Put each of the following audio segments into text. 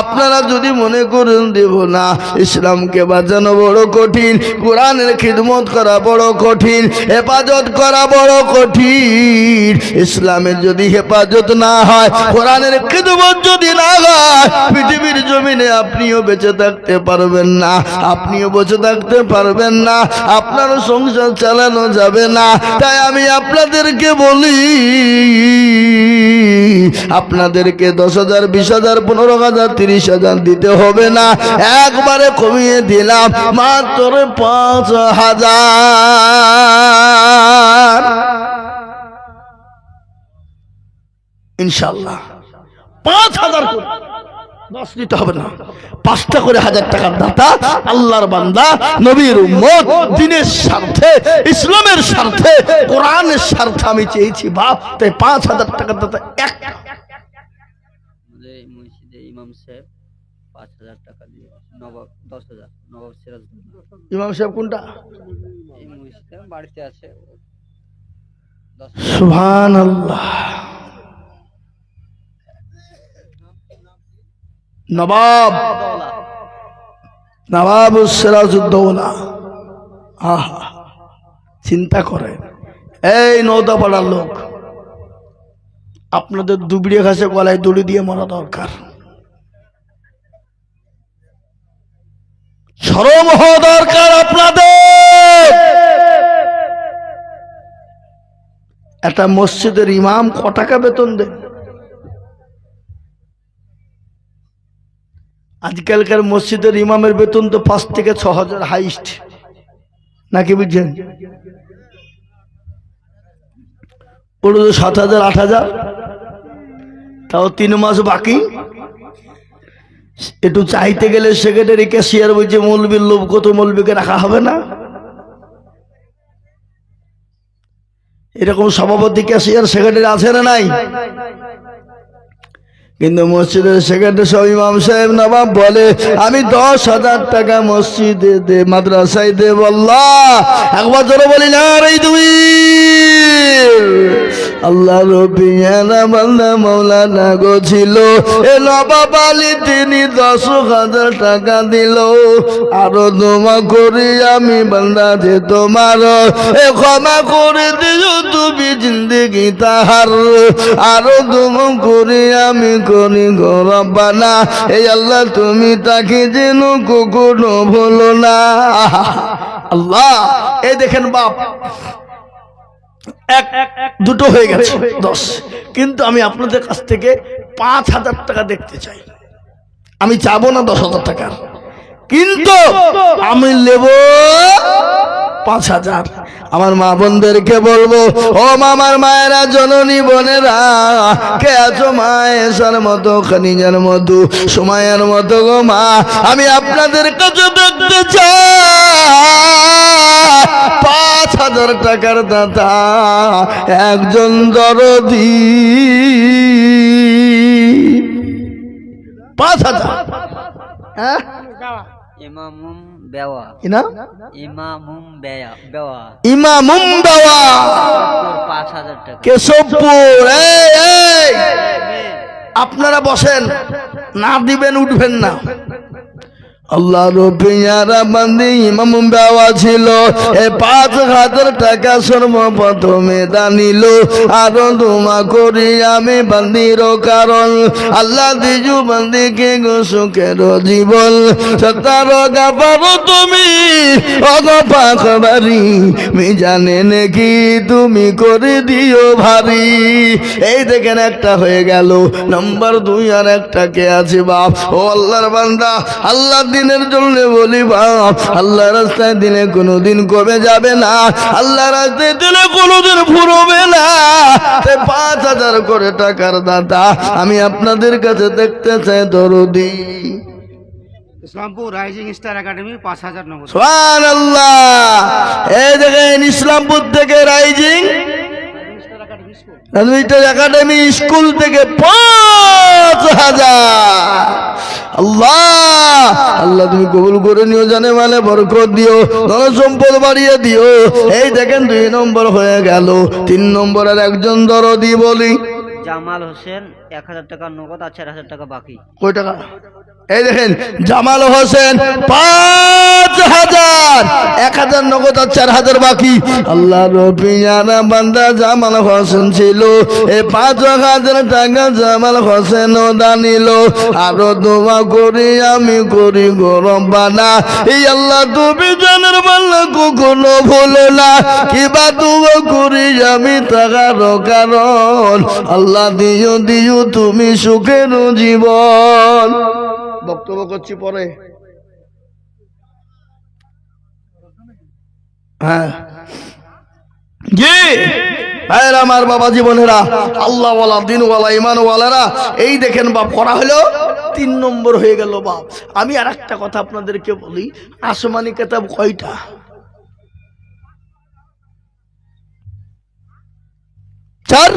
আপনারা যদি মনে করেন দেব না, ইসলামকে বাঁচানো বড় কঠিন, কোরআনের খিদমত করা বড় কঠিন, হেফাজত করা বড় কঠিন, ইসলামের যদি হেফাজত না হয়, কোরআনের খিদমত যদি না হয়, পৃথিবীর জমিনে আপনিও বেঁচে থাকতে পারবেন না, আপনিও বেঁচে থাকতে পারবেন না, আপনার সংসার চালানো যাবে না। তাই আমি আপনাদেরকে বলি, আপনাদেরকে দশ হাজার, বিশ হাজার পনেরো হাজার, তিরিশ হাজার দিতে হবে না। একবারে কমিয়ে দিলাম, মাত্র পাঁচ হাজার। ইনশাল্লাহ পাঁচ হাজার দশ দিতে হবে না। পাঁচটা করে হাজার টাকার দাতা আল্লাহর বান্দা, নবীর দিনের স্বার্থে, ইসলামের স্বার্থে, কোরআনের স্বার্থে আমি চেয়েছি বাপ। তাই পাঁচ হাজার টাকার দাতা এক ইমাম সাহেব পাঁচ হাজার টাকা দিয়ে নবাব দশ হাজার নবাব সিরাজ ইমাম সাহেব কোনটা? বাড়িতে আছে আল্লাহ নবাব নবাব সিরাজউদ্দৌলা আহা চিন্তা করে এই নৌদা পাড়ার লোক আপনাদের দুবড়িয়ে ঘাসে গলায় দড়ি দিয়ে মারা দরকার। সরম হওয়া দরকার আপনাদের। একটা মসজিদের ইমাম ক টাকা বেতন দেন আজকালকার মসজিদের ইমামের বেতন তো পাঁচ থেকে ছ হাজার হাইস্ট। নাকি বুঝছেন? ওটা তো সাত হাজার, আট হাজার। তাও তিন মাস বাকি। একটু চাইতে গেলে সেক্রেটারি ক্যাশিয়ার বলছে, মৌলবীর লোভ কত মৌলবীকে রাখা হবে না? এরকম সভাপতি ক্যাশিয়ার সেক্রেটারি আছে না নাই? কিন্তু মসজিদের সেক্রেটারি সব ইমাম সাহেব, নবাব বলে, আমি দশ হাজার টাকা মসজিদে দে, মাদ্রাসায় দে বল্লাহ একবার জোরে বলি না রে তুমি আল্লাহ রবিয়ানা বান্দা মৌলানা গো ছিল। এ নবাব আলী তিনি দশ হাজার টাকা দিল। আরও দোমা করি আমি বান্দা যে তোমার। এ ক্ষমা করে দিও তুমি জিন্দগি তাহার। আরও দোমা করি আমি করি গরবানা এই আল্লাহ তুমি তাকে যেন কখনো ভুলো না। আল্লাহ, এই দেখেন বাপ। এক দুটো হয়ে গেছে দশ। কিন্তু আমি আপনাদের কাছ থেকে পাঁচ হাজার টাকা দেখতে চাই। আমি চাবো না দশ হাজার টাকা কিন্তু আমি নেব পাঁচ হাজার। আমার মা বোনদেরকে বলব, ও মামার মায়েরা, জননী বোনেরা, কে আছো মা এসার মতো, খানিজার মতো সময়ের মতো গো মা, আমি আপনাদের কাছে দেখতে চাই। পাঁচ হাজার টাকার দাতা, একজন দরদি। পাঁচ হাজার। হ্যাঁ? ইমামুম বেওয়া। ইমামুম বেয়া বেওয়া। ইমামুম পাঁচ হাজার টাকা। কেশবপুর এই এই। আপনারা বসেন। না দিবেন উঠবেন না। আল্লাহ রবিয়ারা বান্দি ইমাম বাবা ছিল। এ পাঁচ হাজার টাকা সর্বপ্রথমে দানিল আরও দুমা করি আমি বান্দির কারণ। আল্লাহ দিজু বান্দিকে সুখের জীবন। সতার গাবার তুমি অগপাক মি জানে নাকি তুমি করে দিও ভারী। এই দেখেন একটা হয়ে গেল। নম্বর দুই আর একটা কে আছে বাপ। ও আল্লাহর বান্দা, আল্লাহ দিনের জন্য বলি বাপ আল্লাহ রাস্তায় দিনে কোনোদিন কমে যাবে না। আল্লাহ রাস্তায় দিলে কোনোদিন ফুরবে না। পাঁচ হাজার করে টাকার দাদা আমি আপনাদের কাছে দেখতে চাই দরদি। ইসলামপুর রাইজিং স্টার একাডেমি পাঁচ হাজার নগদ এই দেখেন ইসলামপুর থেকে রাইজিং রাজমিস্টার একাডেমি স্কুল থেকে পাঁচ হাজার। আল্লাহ! আল্লাহ তুমি কবুল করে নিও জানে মানে বরকত দিও ধন সম্পদ বাড়িয়ে দিও। এই দেখেন দুই নম্বর হয়ে গেল তিন নম্বরের একজন দরদি বলি। জামাল হোসেন এক হাজার টাকা নগদ আর চার হাজার টাকা বাকি। কয় টাকা? এই দেখেন, জামাল হোসেন পাঁচ হাজার, এক হাজার নগদ আর চার হাজার বাকি। আল্লাহ রবিয়ানা বান্দা জামাল হোসেন ছিল। এ পাঁচ হাজার টাকা জামাল হোসেন দানিল। আরও দোয়া করি, আমি করি গরম বানা। এই আল্লাহ তুমি জানের বাল্লা কখনো ভুলো না। কিবা দোয়া করি, আমি তাকার কারণ। আল্লাহ দিও দিও তুমি সুখের জীবন। বক্তব্য করছি পরে। হ্যাঁ। জি। ভাইয়েরা আমার বাবা জীবনেরা আল্লাহওয়ালা দিনওয়ালা ইমানওয়ালারা এই দেখেন বাপ করা হলো তিন নম্বর হয়ে গেল বাপ। আমি আর একটা কথা আপনাদেরকে বলি আসমানি কেতাব কয়টা? চার।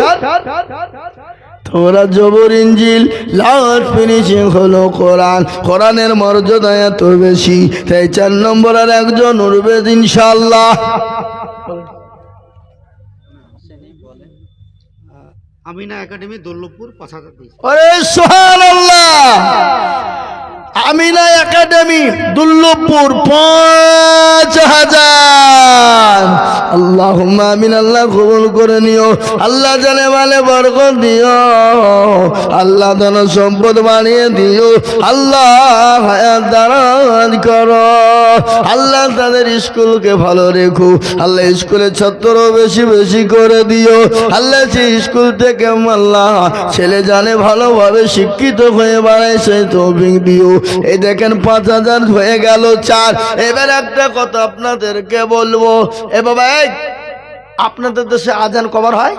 তোরা জবর ইঞ্জিল লাস্ট ফিনিশিং হলো কোরআন। কোরআনের মর্যাদা এত বেশি তাই চার নম্বর আর একজন উঠবে ইনশাল্লাহ আমিনা একাডেমি দোল্লভপুর পাঁচ আমিনা একাডেমি দুর্লভপুর পাঁচ হাজার। আল্লাহ আমিন, আল্লাহ কবুল করে নিও। আল্লাহ জানে মানে বরকত দিও। আল্লাহ ধন সম্পদ বানিয়ে দিও। আল্লাহ দারাজ করো। আল্লাহ তাদের স্কুলকে ভালো রেখো। আল্লাহ স্কুলের ছাত্র বেশি বেশি করে দিও। আল্লাহ যে স্কুল থেকে আল্লাহ ছেলে জানে ভালোভাবে শিক্ষিত হয়ে বাড়ায় সেই দিও। এই দেখেন পাঁচ হাজার হয়ে গেল চার। এবার একটা কথা আপনাদেরকে বলব। এ বাবা এই, আপনাদের দেশে আজান কবার হয়?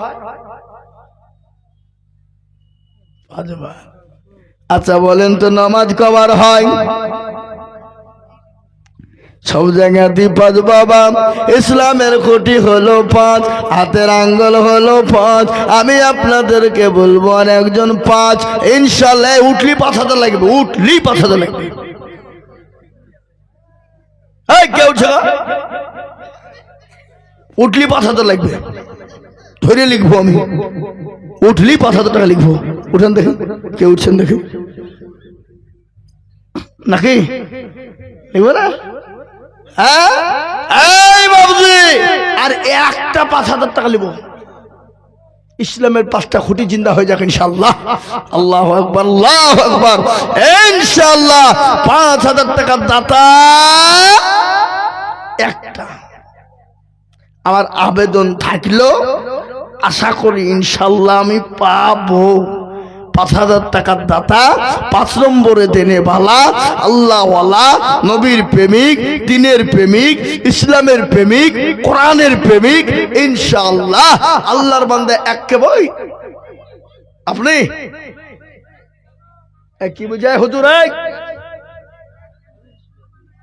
আচ্ছা বলেন তো নামাজ কবার হয়? সব জায়গাতেই পাঁচ বাবা। ইসলামের খুঁটি হলো পাঁচ, হাতের আঙ্গল হলো পাঁচ। আমি আপনাদেরকে বলব আর একজন পাঁচ। ইনশাল্লাহ উঠলি হাজার লাগবে, উঠলি হাজার লাগবে। এই, কে উঠছে উঠলি হাজার লাগবে। ধরে লিখব আমি। উঠলি পাঁচ হাজার টাকা লিখব। উঠেন দেখুন, কে উঠছেন দেখুন। নাকি? লিখব না? হ্যাঁ? আর একটা পাঁচ হাজার টাকা নিব ইসলামের পাঁচটা খুঁটি জিন্দা হয়ে যাক ইনশাল্লাহ আল্লাহ আকবর আল্লাহ আকবর। ইনশাল্লাহ পাঁচ হাজার টাকার দাতা একটা। আমার আবেদন থাকল, আশা করি ইনশাল্লাহ আমি পাবো। পাঁচ হাজার টাকার দাতা পাঁচ নম্বরে দেনে বালা আল্লাহওয়ালা নবীর প্রেমিক দিনের প্রেমিক ইসলামের প্রেমিক কোরআনের প্রেমিক ইনশাআল্লাহ আল্লাহর বান্দা এককে বই। আপনি? কি বুঝায় হুজুর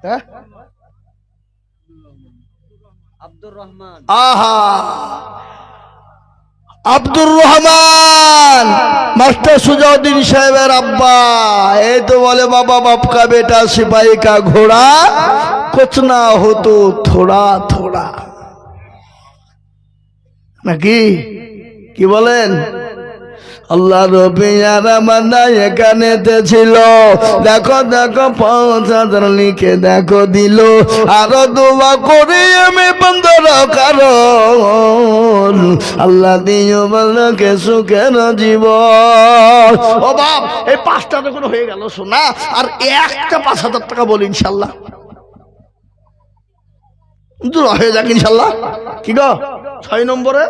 হ্যাঁ? আব্দুর রহমান। আহা! আব্দুর রহমান, মাস্টার সুজাউদ্দিন সাহেবের আব্বা। এই তো বলে, বাবা বাপকা বেটা সিপাহিকা ঘোড়া কোচনা হতো থোড়া থোড়া। নাকি? কি বলেন? আল্লাহ রবিয়ারা মান্না এখানেতে ছিল দেখো দেখো, পাঁচ হাজার লিখে দেখো দিল। আরও দোয়া করে আমি বন্ধর কারণ। আল্লাহ দিও বলকে সুখের জীবন। ও বাপ, এই পাঁচটা যখন হয়ে গেল, শোনা। আর একটা পাঁচ হাজার টাকা বলি ইনশাল্লাহ। হয়ে যাক ইনশাল্লাহ। কি গো? ছয় নম্বরে?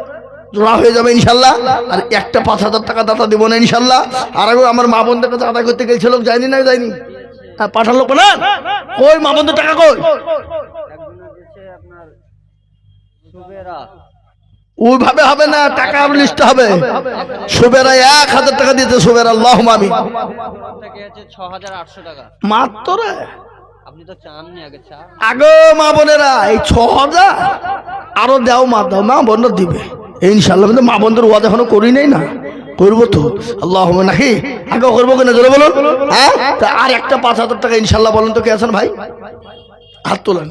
জোড়া হয়ে যাবে ইনশাল্লাহ। আর একটা পাঁচ হাজার টাকা দাতা দেবো না ইনশাল্লাহ। আর আগে আমার মা বোনদের কাছে আদায় করতে গেছিল, যায়নি না যায়নি? হ্যাঁ পাঠালো না কই, মা বোনদের টাকা কই? ওইভাবে হবে না, টাকা লিস্ট হবে। সুবেরা এক হাজার টাকা দিতে সুবেরা আল্লাহ মামি মাত্র? আগে মা বোনেরা, এই ছ হাজার আরও দেও মা, দাও মা বোন দিবে। ইনশাল্লাহ কিন্তু মা বন্ধুর ওয়াজ এখনও করি নাই না। করব তো। আল্লাহ নাকি আগে করব কিনা, জোরে বলুন। হ্যাঁ? আর একটা পাঁচ হাজার টাকা ইনশাল্লাহ বলেন তো কে আছেন ভাই? হাত তোলেন।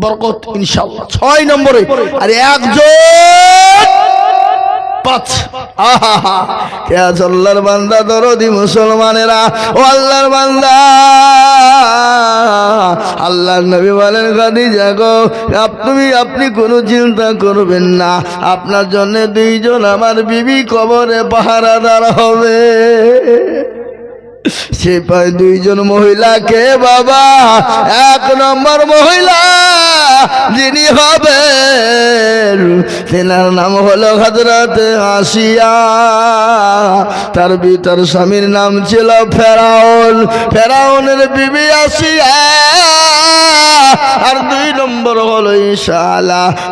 বরকত ইনশাল্লাহ ছয় নম্বরে, আর একজন মুসলমানেরা। আল্লাহর বান্দা। আল্লাহর নবী বলেন আপনি কোনো চিন্তা করবেন না। আপনার জন্য দুইজন আমার বিবি কবরে পাহারা পাহারাদার হবে। সে পায় দুইজন মহিলাকে বাবা, এক নম্বর মহিলা যিনি হবেন তেনার নাম হলো হজরত আসিয়া। তার ভিতর স্বামীর নাম ছিল ফেরাউন। ফেরাউনের বিবি আসিয়া। আর দুই নম্বর হলো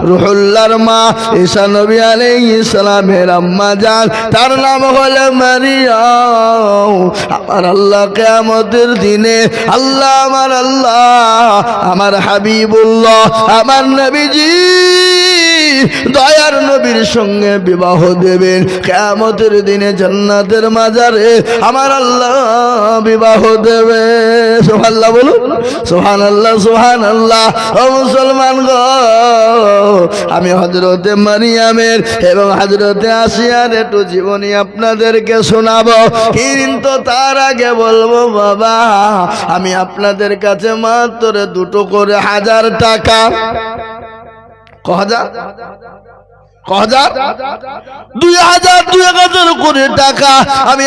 রুহুল্লার মা, ঈশা নবী আলাইহিস সালামের আম্মা জান। তার নাম হলো আমার আল্লাহ দিনে আল্লাহ, আমার আল্লাহ, আমার হাবিবুল্লাহ আমার নবীজি। দয়ার নবীর সঙ্গে বিবাহ দেবেন। কেমতের দিনে জান্নাতের মাজারে আমার আল্লাহ বিবাহ দেবে। সোহাল্লাহ বলুন। সোহান আল্লাহ সোহান আল্লাহ ও মুসলমান গো, আমি হজরতে মারিয়ামের এবং হজরতে আসিয়ার একটু জীবনী আপনাদেরকে শোনাবো। কিন্তু তার আগে বলব, বাবা, আমি আপনাদের কাছে মাত্র দুটো করে হাজার টাকা। ক ক হাজার, দুই হাজার হাজার টাকা আমি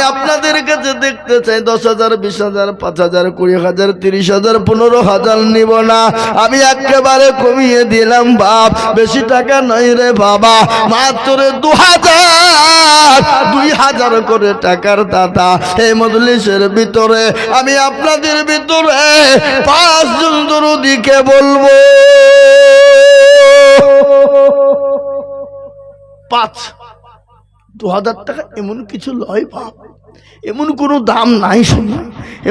চাই। দশ হাজার, বিশ হাজার, পাঁচ হাজার, কুড়ি হাজার, তিরিশ হাজার, পনেরো হাজার নিব না। আমি একেবারে কমিয়ে দিলাম, বাপ। বেশি টাকা রে বাবা। মাত্র দু হাজার, দুই হাজার করে টাকার দাদা এই মজলিসের ভিতরে। আমি আপনাদের ভিতরে পাঁচজন দরদিকে বলব? পাঁচ। দু হাজার টাকা এমন কিছু লয় বাপ। এমন কোনো দাম নাই শোনা।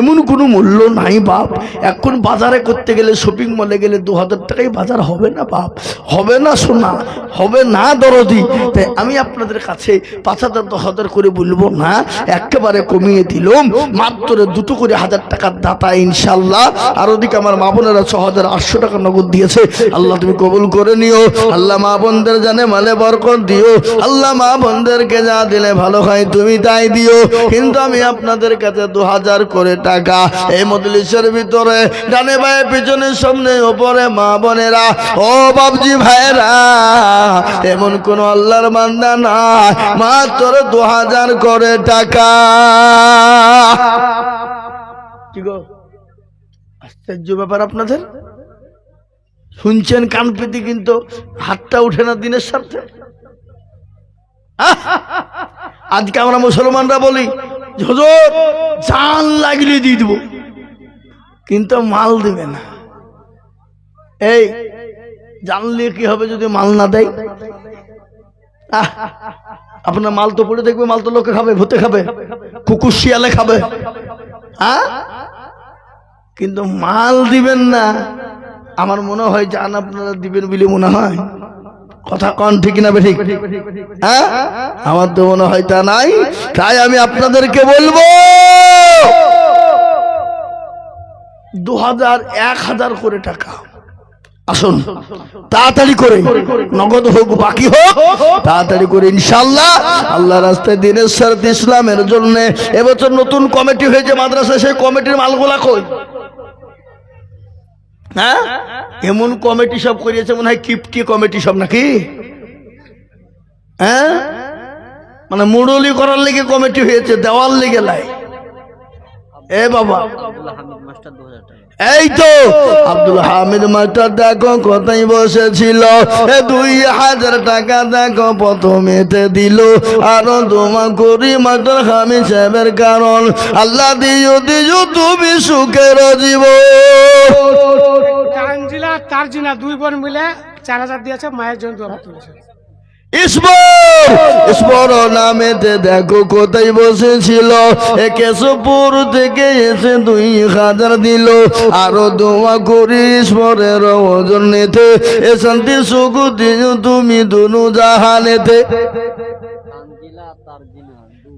এমন কোনো মূল্য নাই বাপ। এখন বাজারে করতে গেলে শপিং মলে গেলে দু হাজার টাকায় বাজার হবে না বাপ? হবে না শোনা হবে না দরদি। তাই আমি আপনাদের কাছে পাঁচ হাজার, দশ হাজার করে বলব না, একেবারে কমিয়ে দিলাম। মাত্র দুটো করে হাজার টাকার দাতা ইনশাল্লাহ আর ওদিকে আমার মা বোনেরা ছ হাজার আটশো টাকা নগদ দিয়েছে। আল্লাহ তুমি কবুল করে নিও। আল্লাহ মা বোনদের জানে মালে বরকত দিও। আল্লাহ মা বোনদেরকে যা দিলে ভালো হয় তুমি তাই দিও। কিন্তু আমি আপনাদের কাছে দু হাজার করে টাকা এই মজলিসের ভিতরে ডানে বায়ে, পিছনে, সামনে, ওপরে মা বোনেরা, ও বাবজি ভাইরা এমন কোন আল্লাহর মান্দা না মাত্র দু হাজার করে টাকা। আশ্চর্য ব্যাপার আপনাদের। শুনছেন কান পেতে কিন্তু হাতটা উঠে না দিনের আহ! আজকে আমরা মুসলমানরা বলি হুজুর জান লাগলে দিয়ে দিব। কিন্তু মাল দিবে না। এই, জানলে কি হবে যদি মাল না দেয়! আপনার মাল তো পড়ে দেখবে, মাল তো লোকে খাবে, ভূতে খাবে, কুকুর শিয়ালে খাবে। কিন্তু মাল দিবেন না। আমার মনে হয় জান আপনারা দিবেন বলে মনে হয়। কথা কন ঠিক না ঠিক হ্যাঁ? আমার তো মনে হয় তা নাই। তাই আমি আপনাদেরকে বলব দু হাজার এক হাজার করে টাকা। আসুন, তাড়াতাড়ি করে, নগদ হোক, বাকি হোক, তাড়াতাড়ি করে ইনশাল্লাহ আল্লাহ রাস্তায় দিনের সারত ইসলামের জন্য এবছর নতুন কমিটি হয়েছে মাদ্রাসায়, সেই কমিটির মালগুলা কই? হ্যাঁ? এমন কমিটি সব করিয়েছে মনে হয় কিপটি কমিটি সব নাকি? হ্যাঁ? মানে মুরলি করার লেগে কমিটি হয়েছে দেওয়ার লেগে লাই। এ বাবা। আব্দুল্লাহ হামিদ মাস্টার দু হাজার টাকা। এই তো আব্দুল হামিদ মাস্টার দেখো কোথায় বসেছিল। দুই হাজার টাকা দেখো প্রথমেতে দিল। আরও তোমা করি মাস্টার হামিদ সাহেবের কারণ। আল্লাহ দিও দিও তুমি সুখের জীব তানজিলা তারজিনা দুই বোন মিলে চার হাজার দিয়েছে মায়ের জন্য তুলেছে নামে নামেতে দেখো কোথায় বসেছিল একে সুপুর থেকে এসে দুই হাজার দিল আরও দোয়া করি ঈশ্বরের ওজন নিতে এ শান্তি সুখ দিও তুমি দুনু জাহানেতে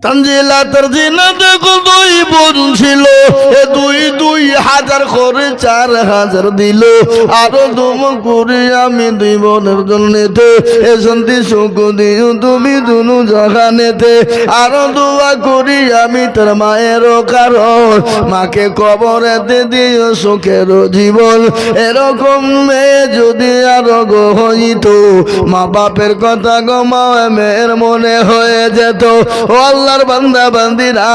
তানজিলা তারজিনা দেখো দুই বোন ছিল। এ দুই দুই হাজার করে চার হাজার দিল। আরও দুম করে আমি দুই বোনের জন্যতে এ শান্তি সুখ দিও তুমি দুনু জাগানেতে আরও দোয়া করি আমি তোর মায়েরও কারণ। মাকে কবরেতে দিও সুখের জীবন। এরকম মেয়ে যদি আরও গো হইত, মা বাপের কথা গো মা মেয়ের মনে হয়ে যেত। ও আল্লাহর বান্দা বান্দিরা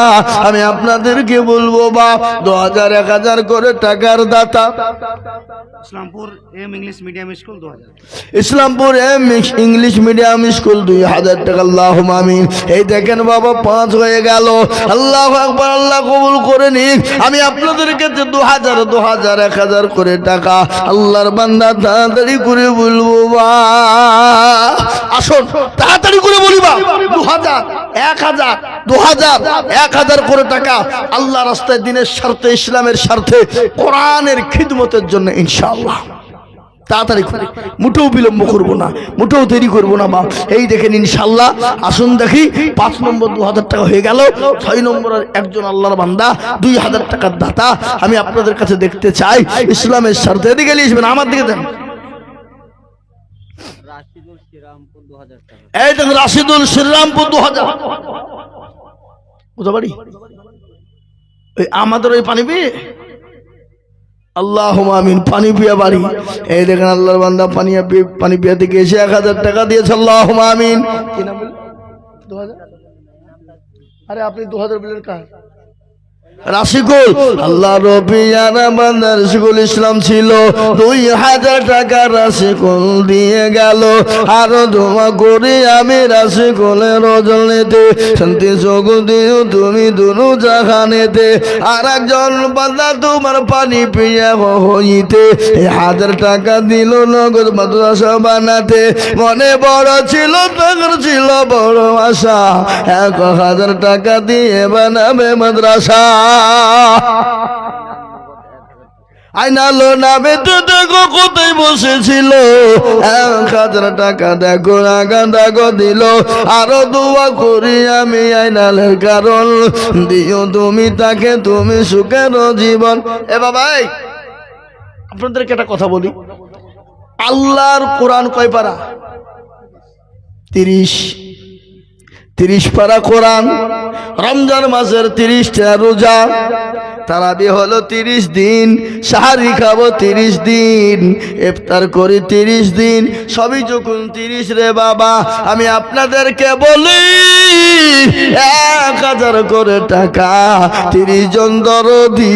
আমি আপনাদেরকে বলব বা দু হাজার এক হাজার করে টাকার দাতা। Islampur M English medium school দুই হাজার টাকা আল্লাহ মামিন এই দেখেন বাবা পাঁচ হয়ে গেল। আল্লাহ একবার আল্লাহ কবুল করে নিক। আমি আপনাদেরকে যে দু হাজার দু হাজার এক হাজার করে টাকা আল্লাহর বান্দা তাড়াতাড়ি করে বলব বা আসুন তাড়াতাড়ি করে বলি বা দু হাজার। এক হাজার, দু হাজার, এক হাজার করে টাকা আল্লাহ রাস্তায় দিনের স্বার্থে, ইসলামের স্বার্থে, কোরআনের খিদমতের জন্য ইনশাআল্লাহ। তাড়াতাড়ি করে মুঠেও বিলম্ব করব না মুঠেও দেরি করব না মা। এই দেখেন ইনশাল্লাহ আসুন দেখি, পাঁচ নম্বর দু হাজার টাকা হয়ে গেল, ছয় নম্বরের একজন আল্লাহর বান্দা, দুই হাজার টাকার দাতা। আমি আপনাদের কাছে দেখতে চাই, ইসলামের স্বার্থে। এদিকে আসবেন আমার দিকে দেন রাশিদুল শ্রীরামপুর দু হাজার টাকা এই রাশিদুল শ্রীরামপুর দু হাজার বাড়ি ওই আমাদের ওই পানি পেয়ে? আল্লাহ আমিন, পানি পিয়া বাড়ি। এই দেখেন, আল্লাহর বান্দা পানি পানি পিয়া থেকে এসে এক হাজার টাকা দিয়েছে আল্লাহ আমিন? আরে, আপনি দু হাজার বললেন কার? রাশিকুল, আল্লাহ রবিয়ানা বান্দা রাশিকুল ইসলাম ছিল। দুই হাজার টাকা রাশিকুল দিয়ে গেল। আরও দোয়া করে আমি রাশিকুলের রজনীতে শান্তি যোগ দিও তুমি দুনু জাহানেতে। আর একজন বান্দা তোমার পানি পিয়া হইতে। এই হাজার টাকা দিল নগদ মাদ্রাসা বানাতে। মনে বড় ছিল, তখন ছিল বড় আশা। এক হাজার টাকা দিয়ে বানাবে মাদ্রাসা। আইনালো নামে তো দেখো কোথায় বসেছিল হাজার টাকা দেখো আগা দেখো দিল। আরও দোয়া করি আমি আইনালের কারণ। দিও তুমি তাকে, তুমি সুখের জীবন। এ বাবাই আপনাদেরকে একটা কথা বলি। আল্লাহর কোরআন কয় পারা? তিরিশ। তিরিশ পারা কোরআন, রমজান মাসের তিরিশটা রোজা, তারাবি হলো তিরিশ দিন, সাহারি খাব তিরিশ দিন, ইফতার করি তিরিশ দিন, সবই যখন তিরিশ রে বাবা, আমি আপনাদেরকে বলি, এক হাজার করে টাকা তিরিশ জন দরদি।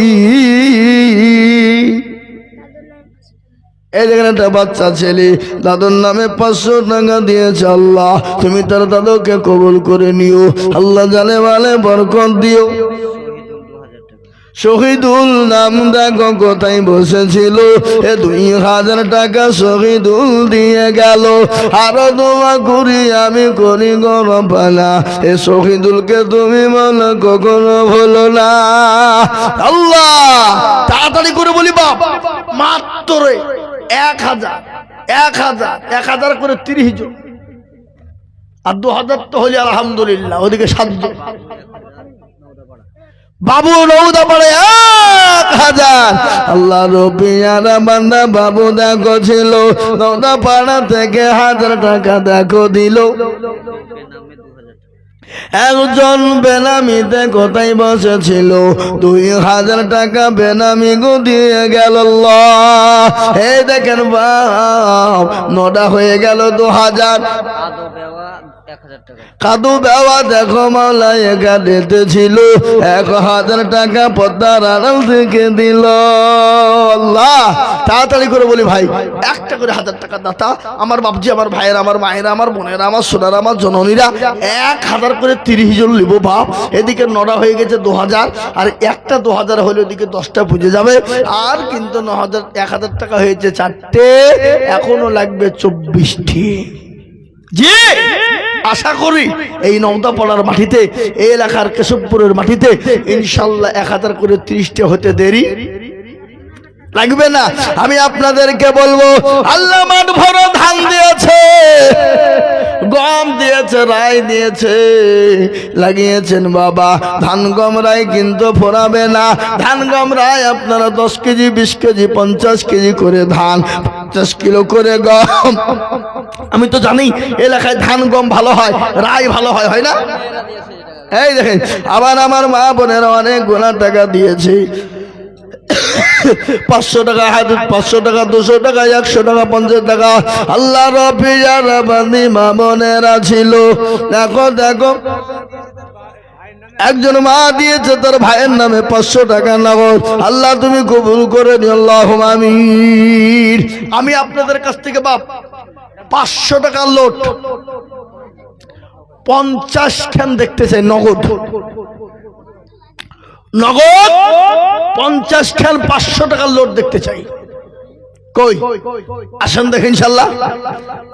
এই দেখেন একটা বাচ্চা ছেলে, দাদুর নামে পাঁচশো টাকা দিয়েছে আল্লাহ। তুমি তার দাদুকে কবুল করে নিও। আল্লাহ জানে বলে বরকত দিও। শহীদুল নাম দেখো কোথায় বসেছিল। এ দুই হাজার টাকা শহীদুল দিয়ে গেল। আরও দোয়া করি আমি করি গরম পালা এ শহীদুলকে তুমি মনে কখনো ভুলো না। আল্লাহ, তাড়াতাড়ি করে বলি বাপ মাত্র এক হাজার এক হাজার এক হাজার করে তিরিশ জন। আর দু হাজার তো হলে আলহামদুলিল্লাহ, ওদিকে সাতজন বাবু নৌদা পড়ে এক হাজার। আল্লাহ রবিয়ারা বান্দা বাবু দেখো ছিল নৌদা পাড়া থেকে হাজার টাকা দেখো দিল। একজন বেনামিতে কোথায় বসেছিল? দুই হাজার টাকা বেনামি গো দিয়ে গেল হে দেখেন বাপ, নটা হয়ে গেল দু হাজার কাদু বেওয়া দেখো মাওলা এখানেতে ছিল। এক হাজার টাকা পদ্মার আড়াল থেকে দিল। আল্লাহ তাড়াতাড়ি করে বলি ভাই একটা করে হাজার টাকা দাতা আমার বাপজি আমার ভাইয়ের আমার মায়েরা আমার বোনেরা আমার সোনারা আমার জননীরা এক হাজার করে তিরিশ জন লিবো বাপ। এদিকে নটা হয়ে গেছে দু হাজার আর একটা দু হাজার হলে ওদিকে দশটা পুজে যাবে। আর কিন্তু ন হাজার এক হাজার টাকা হয়েছে চারটে এখনও লাগবে চব্বিশটি। জি! আশা করি এই নওদাপাড়ার মাটিতে, এই এলাকার কেশবপুরের মাটিতে ইনশাল্লাহ এক হাজার করে ত্রিশটা হতে দেরি। লাগবে না। আমি আপনাদেরকে বলব, আল্লাহ মাঠ ভরো ধান দিয়েছে, গম দিয়েছে রায় দিয়েছে, লাগিয়েছেন বাবা। ধান গম রায় কিন্তু ফোরাবে না। ধান গম রায় আপনারা দশ কেজি, বিশ কেজি, পঞ্চাশ কেজি করে ধান, পঞ্চাশ কিলো করে গম। আমি তো জানি, এলাকায় ধান গম ভালো হয় রায় ভালো হয় হয় না? এই দেখেন, আবার আমার মা বোনেরা অনেক গোনা টাকা দিয়েছে। পাঁচশো টাকা হাত পাঁচশো টাকা, দুশো টাকা, একশো টাকা, পঞ্চাশ টাকা। আল্লাহ রফিজারাবাদি মা বোনেরা ছিল দেখো দেখো। একজন মা দিয়েছে তার ভাইয়ের নামে পাঁচশো টাকা নগদ। আল্লাহ, তুমি কবুল করে নি আল্লাহ আমির আমি আপনাদের কাছ থেকে বাপ, পাঁচশো টাকার লোট, পঞ্চাশ খান দেখতে চাই, নগদ। নগদ পঞ্চাশ খান পাঁচশো টাকার লোট দেখতে চাই। কই? আসেন দেখেন ইনশাল্লাহ।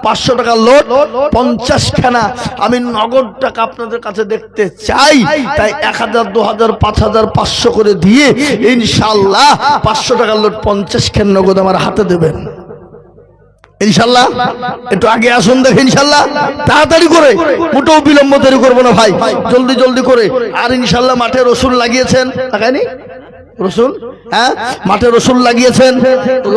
পাঁচশো টাকার লোট পঞ্চাশ খানা আমি নগদ টাকা আপনাদের কাছে দেখতে চাই। তাই এক হাজার, দু হাজার, পাঁচ হাজার, পাঁচশো করে দিয়ে ইনশাল্লাহ পাঁচশো টাকার লোট পঞ্চাশ খান নগদ আমার হাতে দেবেন। ইনশাল্লাহ। একটু আগে আসুন দেখে ইনশাল্লাহ। তাড়াতাড়ি করে। মোটেও বিলম্ব দেরি করব না ভাই। জলদি জলদি করে। আর ইনশাল্লাহ মাঠে রসুন লাগিয়েছেন। লাগায়নি রসুন? হ্যাঁ? মাঠে রসুন লাগিয়েছেন।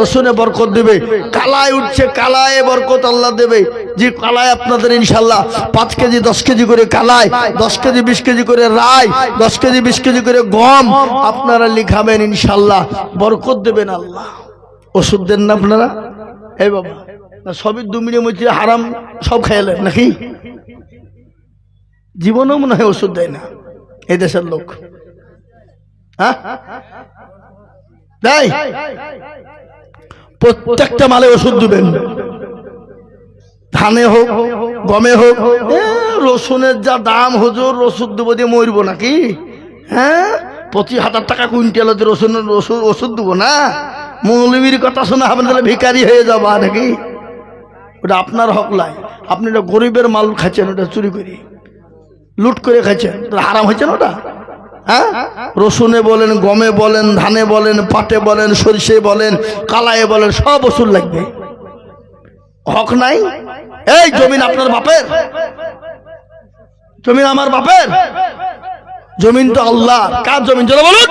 রসুনে বরকত দেবে। কালায় উঠছে, কালায় বরকত আল্লাহ দেবে। যে কালায় আপনাদের ইনশাল্লাহ। পাঁচ কেজি, দশ কেজি করে কালায়, দশ কেজি, বিশ কেজি করে রায়, দশ কেজি, বিশ কেজি করে গম আপনারা লিখাবেন ইনশাল্লাহ। বরকত দেবেন আল্লাহ। ওষুধ দেন না আপনারা? এই বাবা। সবই দু মিনিট মধ্যে হারাম, সব খাইলেন নাকি? জীবনেও মনে হয় ওষুধ দেয় না, এই দেশের লোক। হ্যাঁ? প্রত্যেকটা মালে ওষুধ দিবেন। ধানে হোক, গমে হোক রসুনের যা দাম, হুজুর রসুন দেবো দিয়ে মরবো নাকি? হ্যাঁ? পঁচিশ হাজার টাকা কুইন্টাল রসুন ওষুধ দেবো না? মৌলবীর কথা শুনে আপনি তাহলে ভিকারি হয়ে যাবা নাকি? ওটা আপনার হক লাই আপনি এটা গরিবের মাল খাচ্ছেন ওটা চুরি করে। লুট করে খাচ্ছেন তাহলে হারাম হয়েছে না ওটা? হ্যাঁ? রসুনে বলেন, গমে বলেন, ধানে বলেন, পাটে বলেন, সরিষে বলেন কালায়ে বলেন, সব ওষুধ লাগবে। হক নাই? এই জমিন আপনার বাপের। জমিন আমার বাপের। জমিন তো আল্লাহ। কার জমিন? চলো বলুন।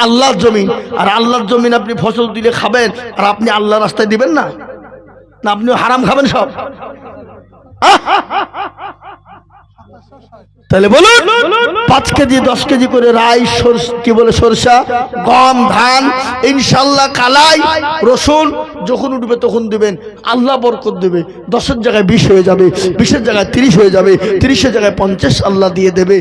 আল্লাহর জমিন। আর আল্লাহর জমিন আপনি ফসল দিলে খাবেন, আর আপনি আল্লাহ রাস্তায় দিবেন না? না, আপনি হারাম খাবেন সব। তাহলে বলুন, পাঁচ কেজি, দশ কেজি করে রাই কি বলে সরষা, গম, ধান ইনশাল্লাহ কালাই, রসুন, যখন উঠবে তখন দিবেন, আল্লাহ বরকত দেবে, দশের জায়গায় বিশ হয়ে যাবে, বিশের জায়গায় তিরিশ হয়ে যাবে, তিরিশের জায়গায় পঞ্চাশ আল্লাহ দিয়ে দেবে।